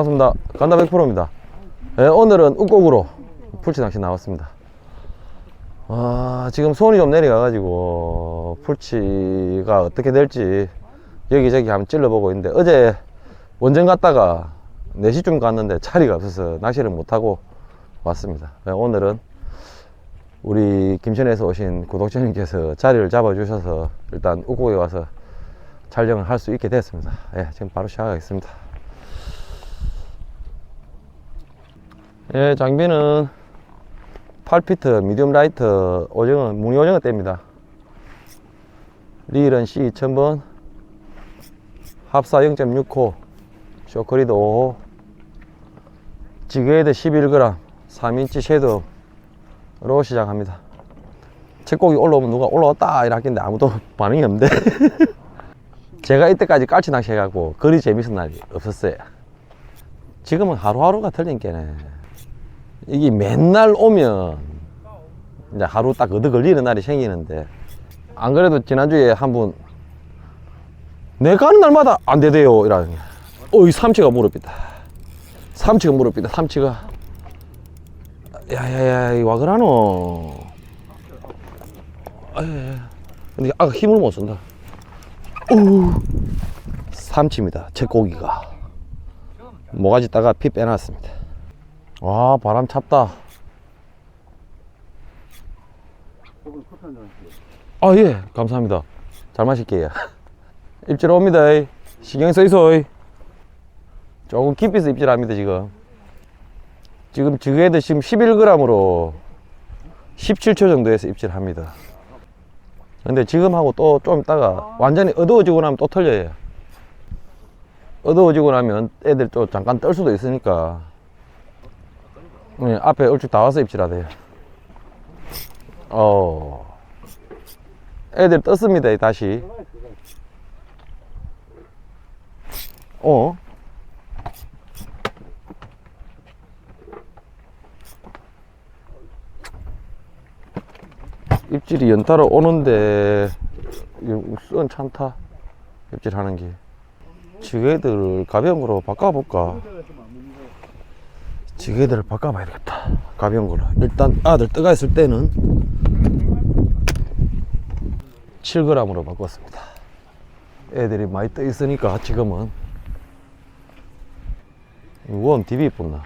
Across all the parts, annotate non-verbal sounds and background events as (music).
반갑습니다. 간다 100%입니다. 예, 오늘은 uk곡으로 풀치 낚시 나왔습니다. 아, 지금 손이 좀 내려가가지고 풀치가 어떻게 될지 여기저기 한번 찔러보고 있는데 어제 원전 갔다가 4시쯤 갔는데 자리가 없어서 낚시를 못하고 왔습니다. 예, 오늘은 우리 김천에서 오신 구독자님께서 자리를 잡아주셔서 일단 uk곡에 와서 촬영을 할 수 있게 됐습니다. 예, 지금 바로 시작하겠습니다. 예, 장비는 8피트 미디움 라이트 오징어, 무늬 오징어 떼입니다. 릴은 C 2000번, 합사 0.6호, 쇼크리드 5호, 지그헤드 11g, 3인치 섀도우로 시작합니다. 책곡이 올라오면 누가 올라왔다 이랬겠는데 아무도 (laughs) 반응이 없는데 (laughs) 제가 이때까지 깔치 낚시 해갖고 그리 재밌은 날이 없었어요. 지금은 하루하루가 틀린 게네. 이게 맨날 오면 이제 하루 딱 얻어 걸리는 날이 생기는데 안 그래도 지난주에 한 분 내가 하는 날마다 안 되대요 이러는. 어이 삼치가 무릎이다. 삼치가 무릎이다. 삼치가 야야야 이와 그라노. 아야 근데 아까 힘을 못 쓴다. 오 삼치입니다. 제 고기가 모가지 따가 피 빼놨습니다. 와 바람 찹다. 아 예. 감사합니다. 잘 마실게요. (laughs) 입질 옵니다 신경 써이소 조금 깊이서 입질합니다 지금. 지금 지그헤드 지금 11g으로 17초 정도에서 입질합니다. 근데 지금 하고 또 좀 있다가 완전히 어두워지고 나면 또 틀려요. 어두워지고 나면 애들 또 잠깐 떨 수도 있으니까 네, 앞에 얼추 다 와서 입질하대요. 어. 애들 떴습니다, 다시. 어? 입질이 연타로 오는데, 썬 찬타. 입질하는 게. 지게들 가벼운 거로 바꿔볼까? 지게들을 바꿔봐야 되겠다. 가벼운 걸로. 일단 아들 뜨가 있을 때는 7g으로 바꿨습니다. 애들이 많이 떠 있으니까 지금은 웜 DB 뿐나.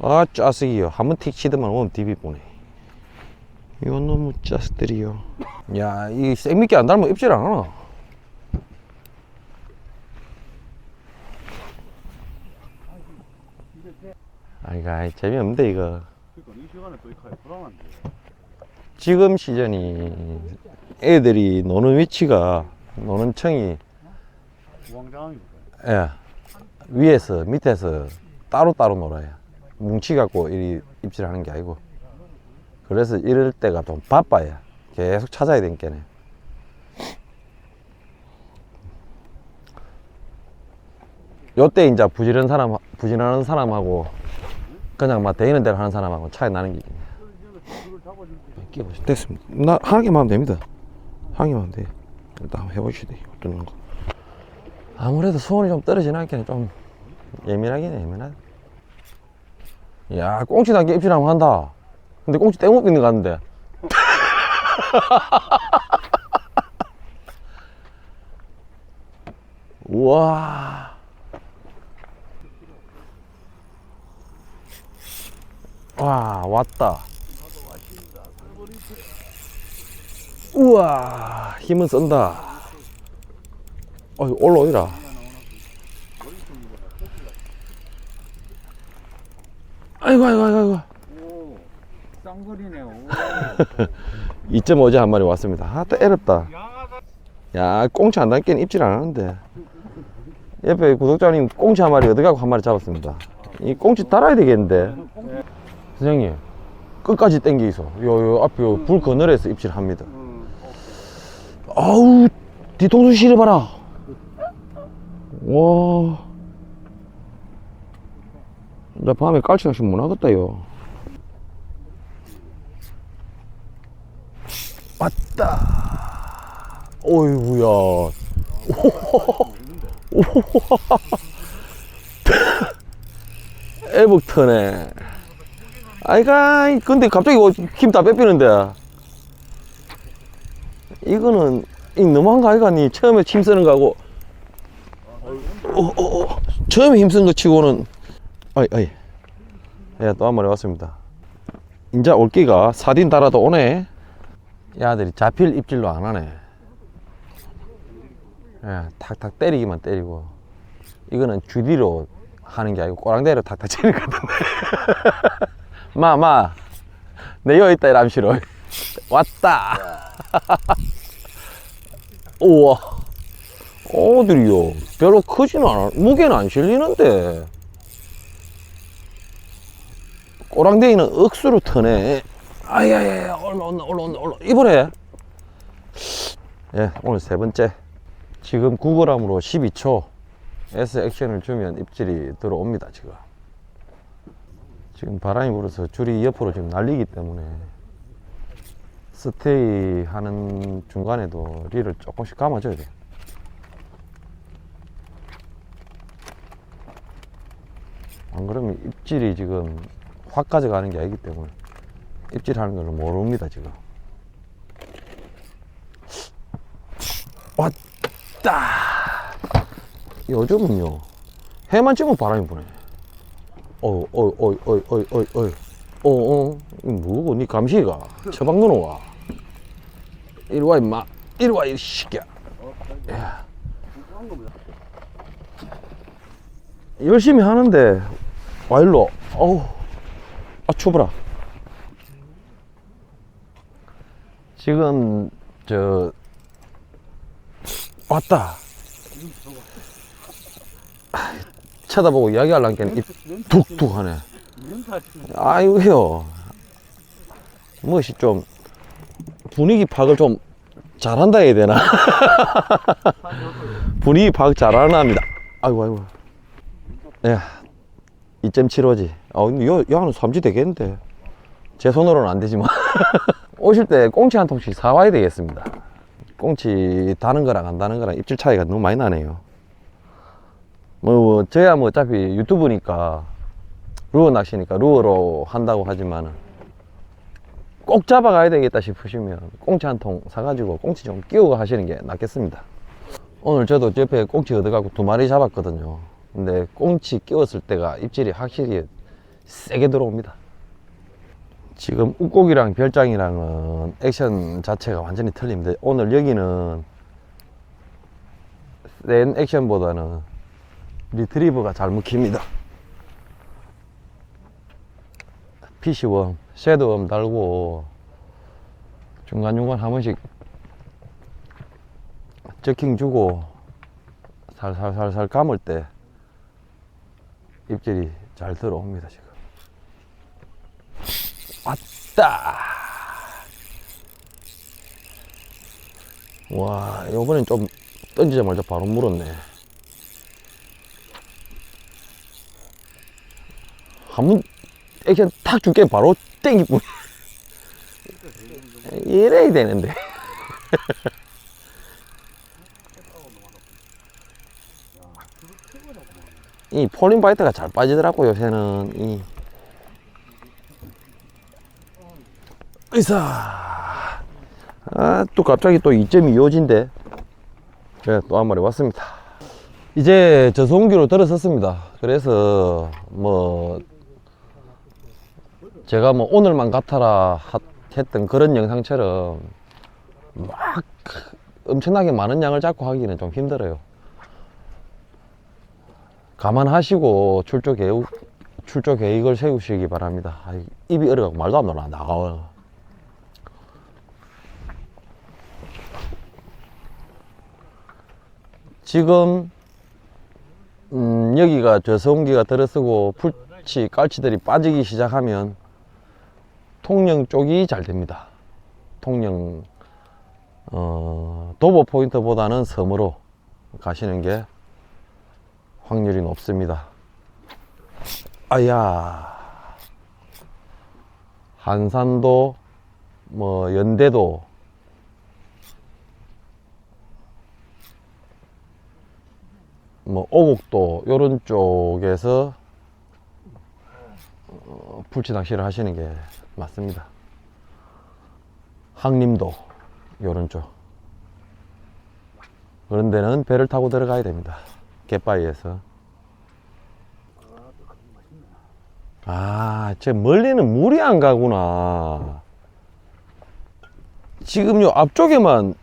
아 짜식이요. 한번 틱 치더만 웜 DB 뿐네. 이거 너무 짜식들이요. 야, 이 생미끼 안 닮으면 입질 안 하나? 아이가 재미없는데 이거. 그러니까 이 시간에 또 이카에 불안한데. 지금 시즌이 애들이 노는 위치가 노는 청이 우왕좌왕이니까. 예, 위에서 밑에서 따로따로 놀아요. 뭉치 갖고 이 입질하는 게 아니고. 그래서 이럴 때가 좀 바빠요. 계속 찾아야 되니까네 요때 이제 부지런 사람 부지런한 사람하고 그냥 막 대이는 대로 하는 사람하고 차이 나는 게 끼워보시 됐습니다. 나한 개만 하면 됩니다. 한 개만 하면 돼. 일단 한번 해보시죠. 어떤 거. 아무래도 수온이 좀 떨어지니까 좀 예민하긴 해, 예민하다. 야, 꽁치 단계 입질하면 한다. 근데 꽁치 땡못 있는 거 같은데. (laughs) 우와. 와, 왔다. 우와, 힘은 쓴다. 어이, 올라오이라. 아이고, 아이고, 아이고, 아이고. 오, 쌍거리네. 오. 2.5제 한 마리 왔습니다. 아, 또 애롭다. 야, 꽁치 안 닿기는 입질 안 하는데. 옆에 구독자님 꽁치 한 마리 어디 가고 한 마리 잡았습니다. 이 꽁치 달아야 되겠는데. 선생님, 끝까지 있어. 요, 요 앞에 요 불 그늘에서 입질합니다. 아우, 뒤통수 실어봐라. 와. 나 밤에 깔치 낚시 못 하겠다 요. 왔다. 어이구야. (laughs) 애북터네. 아이가, 근데 갑자기 힘다 빼삐는데. 이거는, 이 너무한 거 아이가, 니 처음에 힘 쓰는 거하고. 어, 어, 어. 처음에 힘쓴 거 치고는, 아이, 아이. 예, 또한 마리 왔습니다. 인자 올기가 사딘 달아도 오네. 이 아들이 잡힐 입질로 안 하네. 예, 탁탁 때리기만 때리고. 이거는 주디로 하는 게 아니고 꼬랑대로 탁탁 (laughs) 치는 것 같은데. 마, 마. 내 여기 있다, 이람시로. 왔다. (laughs) 우와. 어들이요. 별로 크지는 않아. 무게는 안 실리는데. 꼬랑대이는 억수로 터네. 아야야야, 올라온다, 올라온다, 올라. 이번에. 예, 오늘 세 번째. 지금 9g으로 12초. S 액션을 주면 입질이 들어옵니다, 지금. 지금 바람이 불어서 줄이 옆으로 지금 날리기 때문에 스테이 하는 중간에도 릴을 조금씩 감아줘야 돼. 안 그러면 입질이 지금 확 가져가는 게 아니기 때문에 입질하는 걸 모릅니다, 지금. 왔다! 요즘은요, 해만 찍으면 바람이 부네. 어이, 어이, 어이, 어이, 어이, 어이, 어이. 어, 어, 이거 뭐고, 니 감시가. 처방 넣어와. 이리 와, 임마. 이리 와, 이 새끼야. 야. 열심히 하는데, 와, 일로. 어우, 아, 추워라. 지금, 저, 왔다. 아, 쳐다보고 이야기하려니까 입 툭툭 하네. 아이고요. 무엇이 좀 분위기 파악을 좀 잘한다 해야 되나? (laughs) 분위기 파악 잘하는 합니다. 아이고 아이고. 야, 2.75지. 아 근데 요, 요 하는 삼지 되겠는데. 제 손으로는 안 되지만. (laughs) 오실 때 꽁치 한 통씩 사와야 되겠습니다. 꽁치 다는 거랑 안 다는 거랑 입질 차이가 너무 많이 나네요. 뭐, 뭐 저야 뭐 어차피 유튜브니까 루어 낚시니까 루어로 한다고 하지만은 꼭 잡아가야 되겠다 싶으시면 꽁치 한 통 사가지고 꽁치 좀 끼우고 하시는 게 낫겠습니다. 오늘 저도 옆에 꽁치 얻어가고 두 마리 잡았거든요. 근데 꽁치 끼웠을 때가 입질이 확실히 세게 들어옵니다. 지금 웃고기랑 별장이랑은 액션 자체가 완전히 틀립니다. 오늘 여기는 센 액션보다는 리트리버가 잘 먹힙니다. 피시웜, 섀도우웜 달고 중간중간 한 번씩 저킹 주고 살살살살 감을 때 입질이 잘 들어옵니다 지금. 왔다. 와, 이번엔 좀 던지자마자 바로 물었네. 한번 액션 탁 줄게 바로 땡기뿐. (laughs) 이래야 되는데. (laughs) 이 폴린 바이트가 잘 빠지더라고 요새는. 이. 의사 아또 갑자기 또 2.25진데 네, 또한 마리 왔습니다. 이제 저소음기로 들어섰습니다. 그래서 뭐 제가 뭐 오늘만 같아라 하- 했던 그런 영상처럼 막 엄청나게 많은 양을 잡고 하기는 좀 힘들어요. 감안하시고 출조 계획 출조 계획을 세우시기 바랍니다. 아이, 입이 얼어가고 말도 안 나와 나가요 지금 음, 여기가 저소음기가 들어서고 풀치 깔치들이 빠지기 시작하면 통영 쪽이 잘 됩니다. 통영 어, 도보 포인트보다는 섬으로 가시는 게 확률이 높습니다. 아야 한산도 뭐 연대도 뭐 오곡도 요런 쪽에서 어, 풀치 낚시를 하시는 게 맞습니다. 항림도 요런 쪽 그런 데는 배를 타고 들어가야 됩니다. 갯바위에서 아, 저 멀리는 물이 안 가구나. 지금 요 앞쪽에만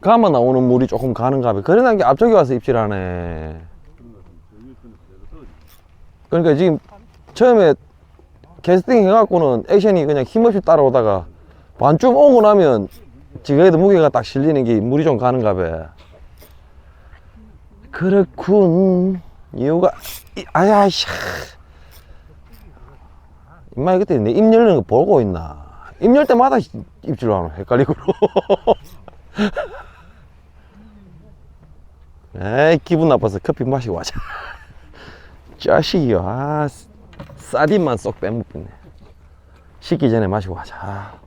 가마 나오는 물이 조금 가는가 봐. 그러나 게 앞쪽에 와서 입질하네. 그러니까 지금 처음에 캐스팅 해갖고는 액션이 그냥 힘없이 따라오다가 반쯤 오고 나면 지그에도 무게가 딱 실리는 게 물이 좀 가는가 봐. 그렇군. 이유가, 이- 아야, 씨. 임마, 그때 내 입 열는 거 보고 있나? 입 열 때마다 입질로 하노. 헷갈리고. (laughs) 에이, 기분 나빠서 커피 마시고 와자. (laughs) 자식이요. 아, 사딘만 쏙 빼먹겠네. 식기 전에 마시고 가자.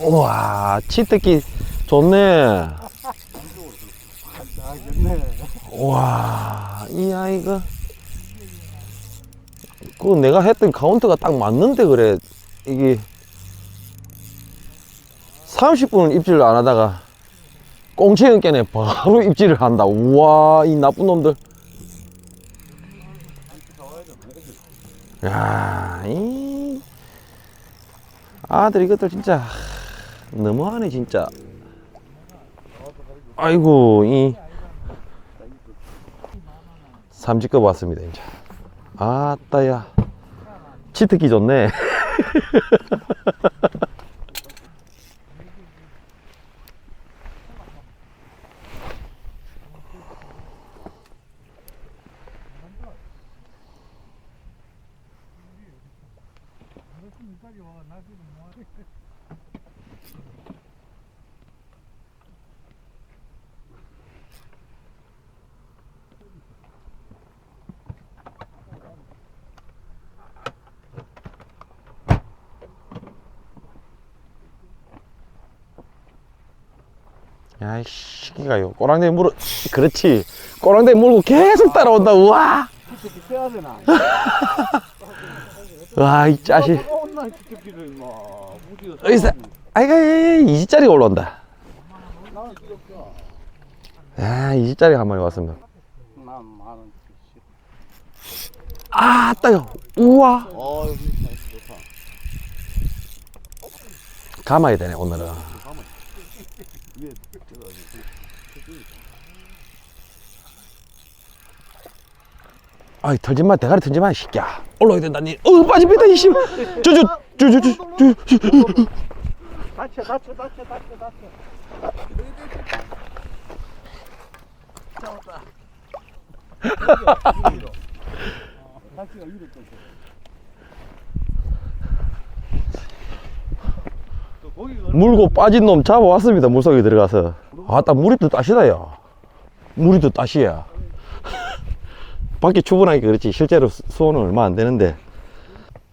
우와, 치트키 좋네. 우와, 이 아이가. 그 내가 했던 카운트가 딱 맞는데 그래. 이게 30분은 입질을 안 하다가 꽁치 연깨네 바로 입질을 한다. 우와, 이 나쁜 놈들. 야, 이 아들 이것들 진짜 너무하네 진짜. 아이고 이 삼지급 왔습니다 이제. 아따야 치트키 좋네. (laughs) 야이 시기가 요 꼬랑대 물어 그렇지 꼬랑대 물고 계속 따라온다 우와 되나? 와 이 짜식 임마. 무지가 의사 아이가 20짜리가 올라온다 나는. 아 20짜리가 한 마리 왔습니다 난 만원 치. 아따요 우와 어 여기 좋다. 감아야 되네 오늘은 위에 저거 아이 털지마 대가리 털지마 이 새끼야 올라야 된다 니 어 빠집니다 이씨 저저 저저저 다쳐 다쳐 다쳐 다쳐 다쳐. 다치가 위로 물고 빠진 놈 잡아왔습니다 물속에 들어가서. 아따 물이 또 따시다 야. 물이 또 따시야. (laughs) 밖에 추분하니까 그렇지. 실제로 수- 수온은 얼마 안 되는데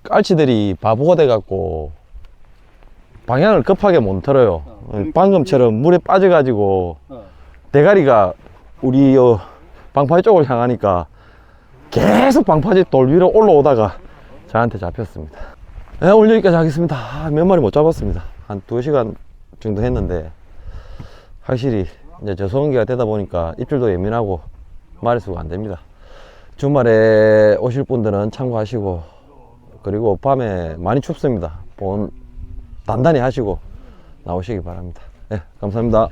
깔치들이 바보가 돼갖고 방향을 급하게 못 틀어요 방금처럼 물에 빠져가지고 어. 대가리가 우리 어, 방파제 쪽을 향하니까 계속 방파제 돌 위로 올라오다가 저한테 잡혔습니다. 네, 오늘 여기까지 하겠습니다. 아, 몇 마리 못 잡았습니다. 한 2시간 정도 했는데 확실히 이제 저소음기가 되다 보니까 입질도 예민하고 마리수가 안 됩니다. 주말에 오실 분들은 참고하시고 그리고 밤에 많이 춥습니다. 본 단단히 하시고 나오시기 바랍니다. 네, 감사합니다.